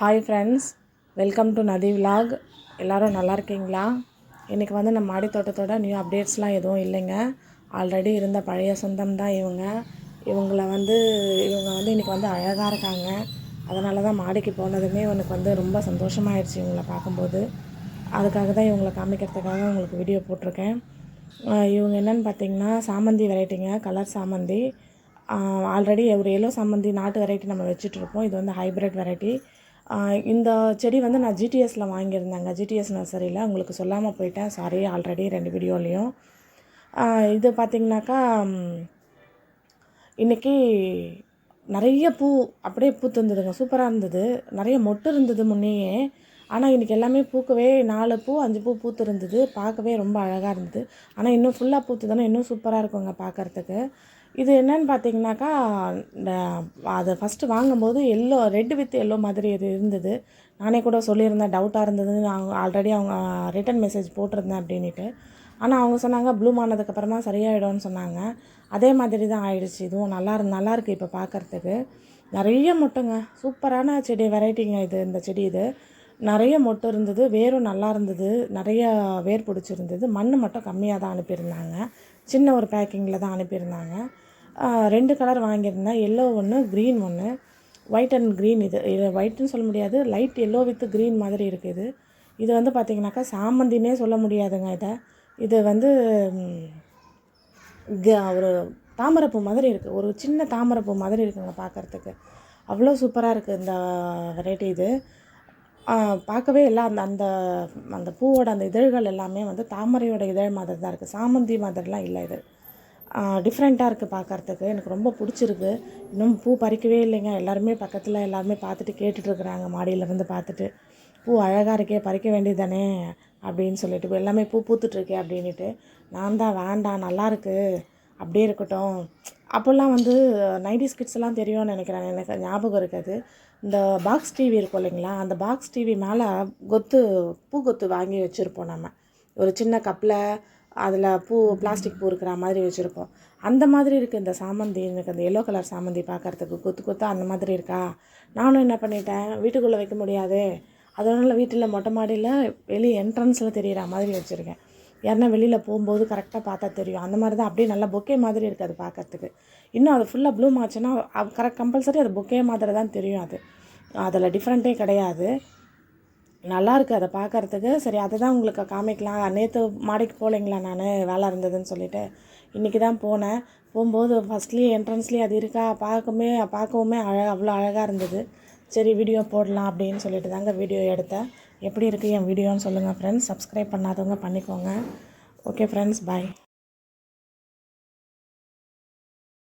Hi friends welcome to Nadhi vlog எல்லோரும் நல்லா இருக்கீங்களா? இன்றைக்கி வந்து நம்ம மாடி தோட்டத்தோட நியூ அப்டேட்ஸ்லாம் எதுவும் இல்லைங்க. ஆல்ரெடி இருந்த பழைய சொந்தம் தான் இவங்க. இவங்கள வந்து இவங்க வந்து இன்றைக்கி வந்து அழகாக இருக்காங்க. அதனால தான் மாடிக்கு போனதுமே எனக்கு வந்து ரொம்ப சந்தோஷமாயிடுச்சு இவங்கள பார்க்கும்போது. அதுக்காக தான் இவங்களை காமிக்கிறதுக்காக உங்களுக்கு வீடியோ போட்டிருக்கேன். இவங்க என்னென்னு பார்த்தீங்கன்னா சாமந்தி வெரைட்டிங்க கலர் சாமந்தி. ஆல்ரெடி ஒரு எல்லோ சாமந்தி நாட்டு வெரைட்டி நம்ம வச்சுட்ருப்போம் இது வந்து ஹைப்ரிட் வெரைட்டி இந்த செடி வந்து நான் ஜிடிஎஸில் வாங்கியிருந்தேங்க. ஜிடிஎஸ் நர்சரியில் உங்களுக்கு சொல்லாமல் போயிட்டேன். சாரி ஆல்ரெடி ரெண்டு வீடியோலேயும். இது பார்த்திங்கனாக்கா இன்றைக்கி நிறைய பூ அப்படியே பூத்துருந்ததுங்க சூப்பராக இருந்தது. நிறைய மொட்டு இருந்தது முன்னையே. ஆனால் இன்றைக்கி எல்லாமே பூக்கவே நாலு பூ அஞ்சு பூ பூத்து இருந்தது பார்க்கவே ரொம்ப அழகாக இருந்தது. ஆனால் இன்னும் ஃபுல்லாக பூத்துதானே இன்னும் சூப்பராக இருக்குங்க பார்க்குறதுக்கு. இது என்னன்னு பார்த்தீங்கன்னாக்கா இந்த அதை ஃபஸ்ட்டு வாங்கும்போது எல்லோ ரெட் வித் எல்லோ மாதிரி இது இருந்தது. நானே கூட சொல்லியிருந்தேன் டவுட்டாக இருந்ததுன்னு அவங்க ஆல்ரெடி அவங்க ரிட்டன் மெசேஜ் போட்டிருந்தேன் அப்படின்ட்டு ஆனால் அவங்க சொன்னாங்க ப்ளூம் ஆனதுக்கப்புறமா சரியாயிடும்னு சொன்னாங்க. அதே மாதிரி தான் ஆயிடுச்சு. இதுவும் நல்லா இரு நல்லா இருக்குது இப்போ பார்க்குறதுக்கு. நிறைய முட்டைங்க. சூப்பரான செடி வெரைட்டிங்க இது இந்த செடி இது. நிறைய மொட்டை இருந்தது வேரும் நல்லா இருந்தது நிறையா வேர் பிடிச்சிருந்தது. மண் மட்டும் கம்மியாக தான் அனுப்பியிருந்தாங்க. சின்ன ஒரு பேக்கிங்கில் தான் அனுப்பியிருந்தாங்க. ரெண்டு கலர் வாங்கியிருந்தேன். எல்லோ ஒன்று க்ரீன் ஒன்று ஒயிட் அண்ட் க்ரீன் இது. இது ஒயிட்னு சொல்ல முடியாது. லைட் எல்லோ வித் க்ரீன் மாதிரி இருக்குது இது. இது வந்து பார்த்திங்கனாக்கா சாமந்தினே சொல்ல முடியாதுங்க இதை. இது வந்து க- ஒரு தாமரைப்பூ மாதிரி இருக்குது ஒரு சின்ன தாமரைப்பூ மாதிரி இருக்குங்க பார்க்குறதுக்கு அவ்வளோ சூப்பராக இருக்குது இந்த வெரைட்டி இது. பார்க்கவே எல்லாம் அந்த அந்த அந்த பூவோட அந்த இதழ்கள் எல்லாமே வந்து தாமரையோட இதழ் மாதிரி தான் இருக்குது சாமந்தி மாதிரிலாம் இல்லை இது. டிஃப்ரெண்ட்டாக இருக்குது பார்க்கறதுக்கு. எனக்கு ரொம்ப பிடிச்சிருக்கு. இன்னும் பூ பறிக்கவே இல்லைங்க. எல்லாருமே பக்கத்தில் எல்லாருமே பார்த்துட்டு கேட்டுட்ருக்குறாங்க. மாடியிலேருந்து பார்த்துட்டு பூ அழகாக இருக்கே பறிக்க வேண்டியதானே அப்படின்னு சொல்லிட்டு இப்போ எல்லாமே பூ பூத்துட்ருக்கே அப்படின்ட்டு நான் தான் வேண்டாம் நல்லாயிருக்கு அப்படியே இருக்கட்டும். அப்போல்லாம் வந்து நைன்டிஸ் கிட்ஸ்லாம் தெரியும்னு நினைக்கிறேன். எனக்கு ஞாபகம் இருக்காது. இந்த பாக்ஸ் டிவி இருக்கும் இல்லைங்களா? அந்த பாக்ஸ் டிவி மேலே கொத்து பூ கொத்து வாங்கி வச்சுருப்போம் நம்ம. ஒரு சின்ன கப்பில் அதில் பூ பிளாஸ்டிக் பூ இருக்கிற மாதிரி வச்சுருப்போம். அந்த மாதிரி இருக்குது இந்த சாமந்தி. எனக்கு அந்த எல்லோ கலர் சாமந்தி பார்க்கறதுக்கு கொத்து கொத்தா அந்த மாதிரி இருக்கா? நானும் என்ன பண்ணிட்டேன்? வீட்டுக்குள்ளே வைக்க முடியாது. அதனால வீட்டில் மொட்டை மாடியில் வெளியே என்ட்ரன்ஸில் தெரியிற மாதிரி வச்சுருக்கேன். யாருன்னா வெளியில் போகும்போது கரெக்டாக பார்த்தா தெரியும். அந்த மாதிரி தான் அப்படியே நல்லா பொக்கே மாதிரி இருக்குது அது பார்க்கறதுக்கு. இன்னும் அது ஃபுல்லாக ப்ளூம் ஆச்சுன்னா கரெக்ட் கம்பல்சரி அது பொக்கே மாதிரி தான் தெரியும் அது. அதில் டிஃப்ரெண்ட்டே கிடையாது. நல்லா அதை பார்க்குறதுக்கு. சரி அதை தான் உங்களுக்கு காமிக்கலாம். நேற்று மாடிக்கு போகலைங்களா நான்? வேலை இருந்ததுன்னு சொல்லிட்டு. இன்றைக்கி தான் போனேன். போகும்போது ஃபஸ்ட்லேயே என்ட்ரன்ஸ்லேயே அது இருக்கா? பார்க்கவே பார்க்கவுமே அழ அவ்வளோ அழகாக இருந்தது. சரி வீடியோ போடலாம் அப்படின்னு சொல்லிட்டு தாங்க வீடியோ எடுத்தேன். எப்படி இருக்குது என் வீடியோன்னு சொல்லுங்கள் ஃப்ரெண்ட்ஸ் சப்ஸ்கிரைப் பண்ணாதவங்க பண்ணிக்கோங்க. Okay friends bye